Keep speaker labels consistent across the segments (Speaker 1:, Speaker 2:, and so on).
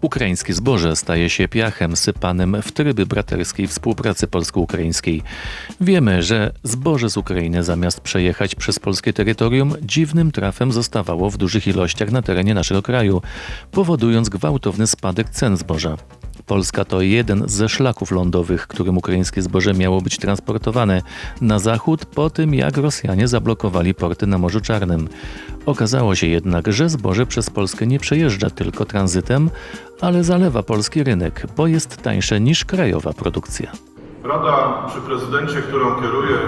Speaker 1: Ukraińskie zboże staje się piachem sypanym w tryby braterskiej współpracy polsko-ukraińskiej. Wiemy, że zboże z Ukrainy zamiast przejechać przez polskie terytorium, dziwnym trafem zostawało w dużych ilościach na terenie naszego kraju, powodując gwałtowny spadek cen zboża. Polska to jeden ze szlaków lądowych, którym ukraińskie zboże miało być transportowane na zachód po tym, jak Rosjanie zablokowali porty na Morzu Czarnym. Okazało się jednak, że zboże przez Polskę nie przejeżdża tylko tranzytem, ale zalewa polski rynek, bo jest tańsze niż krajowa produkcja.
Speaker 2: Rada przy prezydencie, którą kieruję,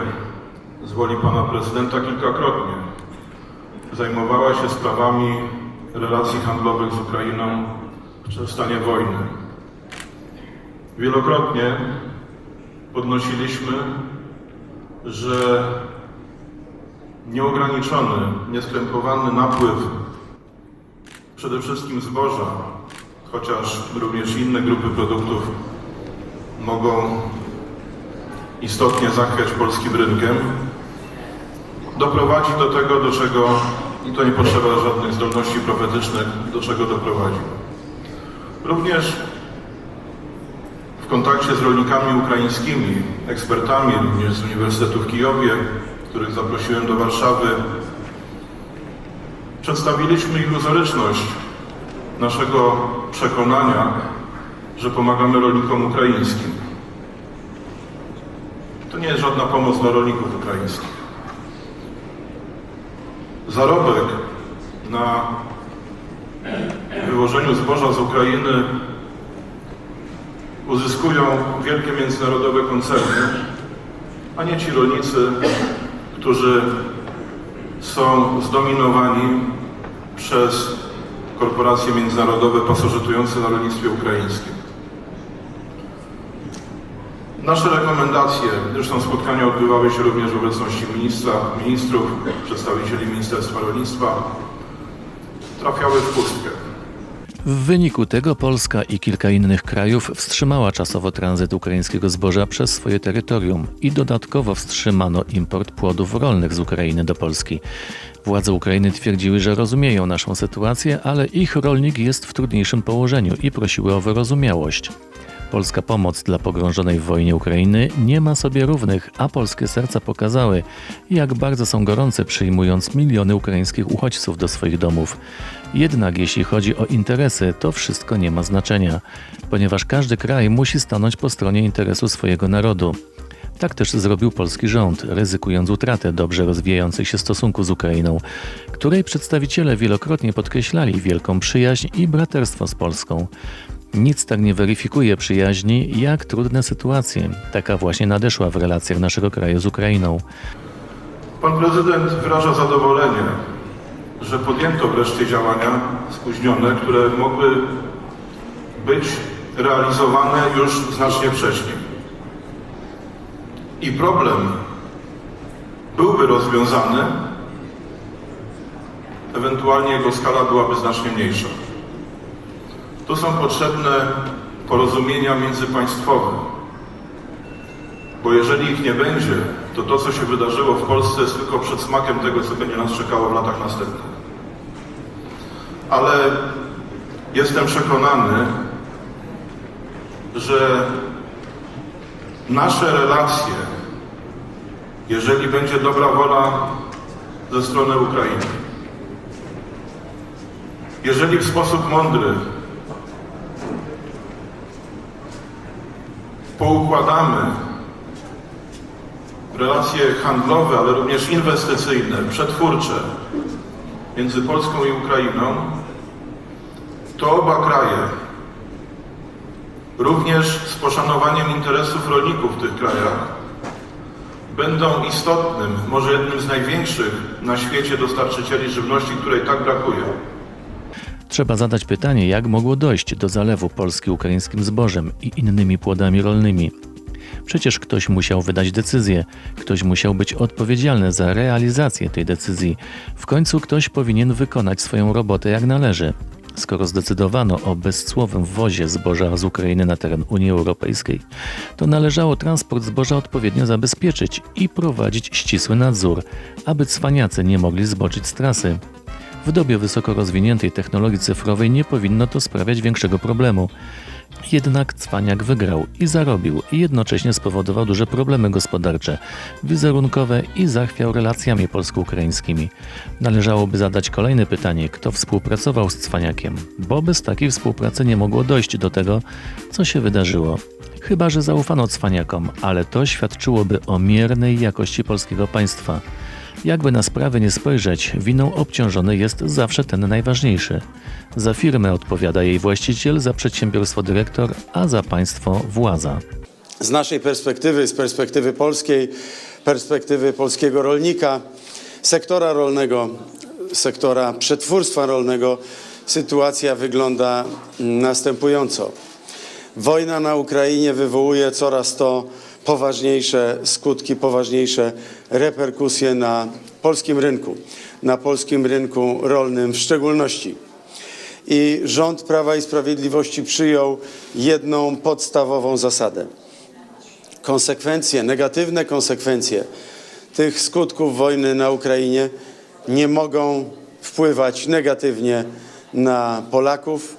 Speaker 2: z woli pana prezydenta kilkakrotnie zajmowała się sprawami relacji handlowych z Ukrainą w stanie wojny. Wielokrotnie podnosiliśmy, że nieograniczony, nieskrępowany napływ przede wszystkim zboża, chociaż również inne grupy produktów mogą istotnie zachwiać polskim rynkiem, doprowadzi do tego, do czego, i to nie potrzeba żadnych zdolności profetycznych, do czego doprowadzi. Również w kontakcie z rolnikami ukraińskimi, ekspertami również z Uniwersytetu w Kijowie, których zaprosiłem do Warszawy, przedstawiliśmy iluzoryczność naszego przekonania, że pomagamy rolnikom ukraińskim. To nie jest żadna pomoc dla rolników ukraińskich. Zarobek na wywożeniu zboża z Ukrainy uzyskują wielkie międzynarodowe koncerny, a nie ci rolnicy, którzy są zdominowani przez korporacje międzynarodowe pasożytujące na rolnictwie ukraińskim. Nasze rekomendacje, zresztą spotkania odbywały się również w obecności ministra, ministrów, przedstawicieli Ministerstwa Rolnictwa, trafiały w pustkę.
Speaker 1: W wyniku tego Polska i kilka innych krajów wstrzymała czasowo tranzyt ukraińskiego zboża przez swoje terytorium i dodatkowo wstrzymano import płodów rolnych z Ukrainy do Polski. Władze Ukrainy twierdziły, że rozumieją naszą sytuację, ale ich rolnik jest w trudniejszym położeniu i prosiły o wyrozumiałość. Polska pomoc dla pogrążonej w wojnie Ukrainy nie ma sobie równych, a polskie serca pokazały, jak bardzo są gorące przyjmując miliony ukraińskich uchodźców do swoich domów. Jednak jeśli chodzi o interesy, to wszystko nie ma znaczenia, ponieważ każdy kraj musi stanąć po stronie interesu swojego narodu. Tak też zrobił polski rząd, ryzykując utratę dobrze rozwijających się stosunków z Ukrainą, której przedstawiciele wielokrotnie podkreślali wielką przyjaźń i braterstwo z Polską. Nic tak nie weryfikuje przyjaźni, jak trudne sytuacje. Taka właśnie nadeszła w relacjach naszego kraju z Ukrainą.
Speaker 2: Pan prezydent wyraża zadowolenie, że podjęto wreszcie działania spóźnione, które mogły być realizowane już znacznie wcześniej. I problem byłby rozwiązany, ewentualnie jego skala byłaby znacznie mniejsza. Tu są potrzebne porozumienia międzypaństwowe, bo jeżeli ich nie będzie, to to, co się wydarzyło w Polsce, jest tylko przedsmakiem tego, co będzie nas czekało w latach następnych. Ale jestem przekonany, że nasze relacje, jeżeli będzie dobra wola ze strony Ukrainy, jeżeli w sposób mądry poukładamy relacje handlowe, ale również inwestycyjne, przetwórcze między Polską i Ukrainą, to oba kraje, również z poszanowaniem interesów rolników w tych krajach, będą istotnym, może jednym z największych na świecie dostarczycieli żywności, której tak brakuje.
Speaker 1: Trzeba zadać pytanie, jak mogło dojść do zalewu Polski ukraińskim zbożem i innymi płodami rolnymi. Przecież ktoś musiał wydać decyzję, ktoś musiał być odpowiedzialny za realizację tej decyzji. W końcu ktoś powinien wykonać swoją robotę jak należy. Skoro zdecydowano o bezcłowym wwozie zboża z Ukrainy na teren Unii Europejskiej, to należało transport zboża odpowiednio zabezpieczyć i prowadzić ścisły nadzór, aby cwaniacy nie mogli zboczyć z trasy. W dobie wysoko rozwiniętej technologii cyfrowej nie powinno to sprawiać większego problemu. Jednak Cwaniak wygrał i zarobił, i jednocześnie spowodował duże problemy gospodarcze, wizerunkowe i zachwiał relacjami polsko-ukraińskimi. Należałoby zadać kolejne pytanie, kto współpracował z Cwaniakiem, bo bez takiej współpracy nie mogło dojść do tego, co się wydarzyło. Chyba, że zaufano Cwaniakom, ale to świadczyłoby o miernej jakości polskiego państwa. Jakby na sprawę nie spojrzeć, winą obciążony jest zawsze ten najważniejszy. Za firmę odpowiada jej właściciel, za przedsiębiorstwo dyrektor, a za państwo władza.
Speaker 3: z naszej perspektywy, z perspektywy polskiej, perspektywy polskiego rolnika, sektora rolnego, sektora przetwórstwa rolnego, sytuacja wygląda następująco. Wojna na Ukrainie wywołuje coraz to poważniejsze skutki, poważniejsze reperkusje na polskim rynku, na polskim rynku rolnym w szczególności. I rząd Prawa i Sprawiedliwości przyjął jedną podstawową zasadę konsekwencje, negatywne konsekwencje tych skutków wojny na Ukrainie nie mogą wpływać negatywnie na Polaków,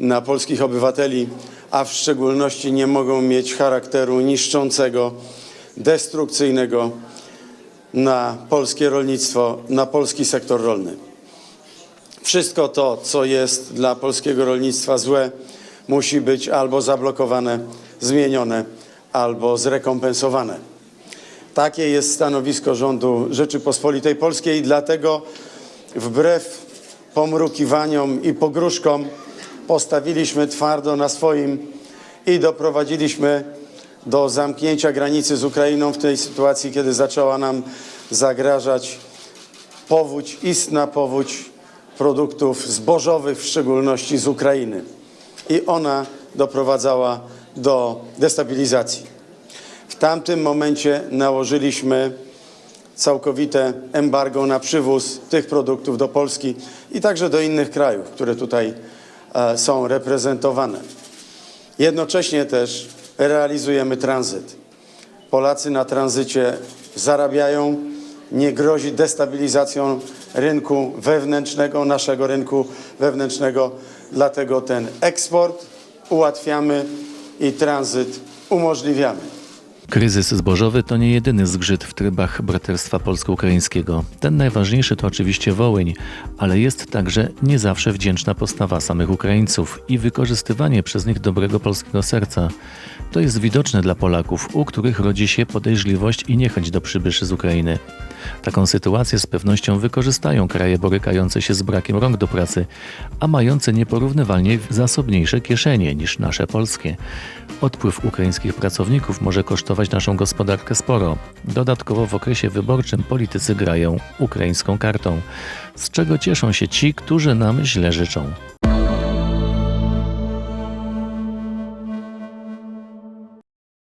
Speaker 3: na polskich obywateli, a w szczególności nie mogą mieć charakteru niszczącego, destrukcyjnego na polskie rolnictwo, na polski sektor rolny. Wszystko to, co jest dla polskiego rolnictwa złe, musi być albo zablokowane, zmienione, albo zrekompensowane. Takie jest stanowisko rządu Rzeczypospolitej Polskiej dlatego wbrew pomrukiwaniom i pogróżkom postawiliśmy twardo na swoim i doprowadziliśmy do zamknięcia granicy z Ukrainą w tej sytuacji, kiedy zaczęła nam zagrażać powódź, istna powódź produktów zbożowych, w szczególności z Ukrainy. I ona doprowadzała do destabilizacji. W tamtym momencie nałożyliśmy całkowite embargo na przywóz tych produktów do Polski i także do innych krajów, które tutaj są reprezentowane. Jednocześnie też realizujemy tranzyt. Polacy na tranzycie zarabiają, nie grozi destabilizacją rynku wewnętrznego, naszego rynku wewnętrznego, dlatego ten eksport ułatwiamy i tranzyt umożliwiamy.
Speaker 1: Kryzys zbożowy to nie jedyny zgrzyt w trybach braterstwa polsko-ukraińskiego. Ten najważniejszy to oczywiście Wołyń, ale jest także nie zawsze wdzięczna postawa samych Ukraińców i wykorzystywanie przez nich dobrego polskiego serca. To jest widoczne dla Polaków, u których rodzi się podejrzliwość i niechęć do przybyszy z Ukrainy. Taką sytuację z pewnością wykorzystają kraje borykające się z brakiem rąk do pracy, a mające nieporównywalnie zasobniejsze kieszenie niż nasze polskie. Odpływ ukraińskich pracowników może kosztować naszą gospodarkę sporo. Dodatkowo w okresie wyborczym politycy grają ukraińską kartą, z czego cieszą się ci, którzy nam źle życzą.